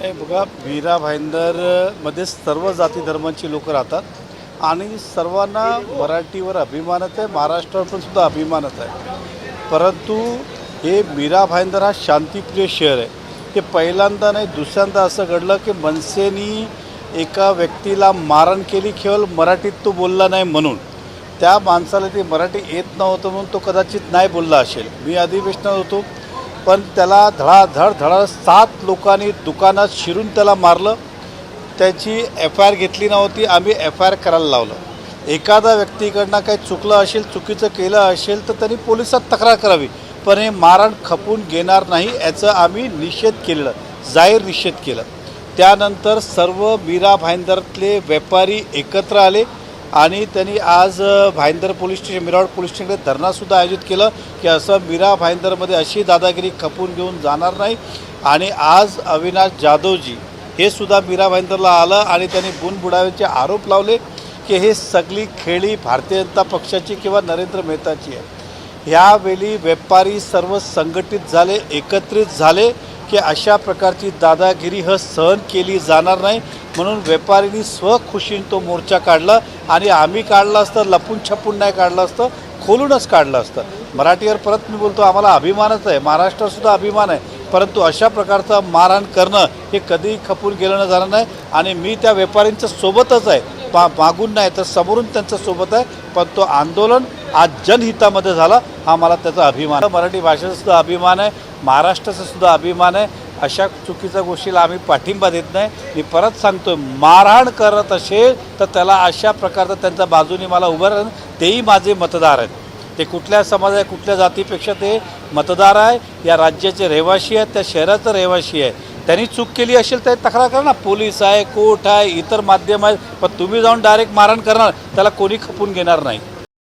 नाही बघा वीरा भाईंदरमध्ये सर्व जाती धर्मांची लोक राहतात आणि सर्वांना मराठीवर अभिमानच आहे महाराष्ट्रावर पण सुद्धा अभिमानच आहे. परंतु हे मीरा भाईंदर हा शांतिप्रिय शहर आहे. हे पहिल्यांदा नाही दुसऱ्यांदा असं घडलं की मनसेनी एका व्यक्तीला मारण केली केवळ मराठीत तो बोलला नाही म्हणून. त्या माणसाला ते मराठी येत नव्हतं म्हणून तो कदाचित नाही बोलला असेल. मी अधिवेशनात होतो पण त्याला धडाधड धडा सात लोकांनी दुकानात शिरून त्याला मारलं. त्याची एफ आय आर घेतली नव्हती आम्ही एफ आय आर करायला लावलं. एखादा व्यक्तीकडनं काही चुकलं असेल चुकीचं केलं असेल तर त्यांनी पोलिसात तक्रार करावी. पण हे मारण खपून घेणार नाही याचं आम्ही निषेध केलेलं जाहीर निषेध केलं. त्यानंतर सर्व मीरा भाईंदरातले व्यापारी एकत्र आले. आणि त्यांनी आज भाईंदर पोलीस स्टेशन मिरावड पोलीस स्टेशनकडे धरणासुद्धा आयोजित केलं की असं मीरा भाईंदरमध्ये अशी दादागिरी खपून घेऊन जाणार नाही. आणि आज अविनाश जाधवजी हे सुद्धा मीरा भाईंदरला आलं आणि त्यांनी बुनबुडावेचे आरोप लावले की हे सगळी खेळी भारतीय जनता पक्षाची किंवा नरेंद्र मेहताची आहे. ह्यावेळी व्यापारी सर्व संघटित झाले एकत्रित झाले की अशा प्रकारची दादागिरी ह सहन केली जाणार नाही. म्हणून व्यापाऱ्यांनी स्वखुशीने तो मोर्चा काढला आणि आम्ही काढला असतं लपून छपून नाही काढलं असतं खोलूनच काढलं असतं. मराठीवर परत मी बोलतो आम्हाला अभिमानच आहे. महाराष्ट्रातसुद्धा अभिमान आहे. परंतु अशा प्रकारचं मारहाण करणं हे कधीही खपून गेलं न जाणार नाही आणि मी त्या व्यापाऱ्यांच्या सोबतच आहे. मा मागून नाही तर समोरून त्यांच्यासोबत आहे. पण तो आंदोलन आज जनहितामध्ये झाला. हा मला त्याचा अभिमान आहे. मराठी भाषेचासुद्धा अभिमान आहे. महाराष्ट्राचा सुद्धा अभिमान आहे. अशा चुकीच्या गोष्टीला आम्ही पाठिंबा देत नाही. मी परत सांगतो मारहाण करत असेल तर त्याला अशा प्रकारचं त्यांच्या बाजूने मला उभं राहणं तेही माझे मतदार आहेत. ते कुठल्या समाज आहे कुठल्या जातीपेक्षा ते मतदार आहे या राज्याचे रहिवासी आहेत त्या शहराचं रहिवासी आहे त्यांनी चूक केली असेल तर तक्रार करा ना. पोलीस आहे कोर्ट आहे इतर माध्यम आहेत पण तुम्ही जाऊन डायरेक्ट मारहाण करणार त्याला कोणी खपून घेणार नाही.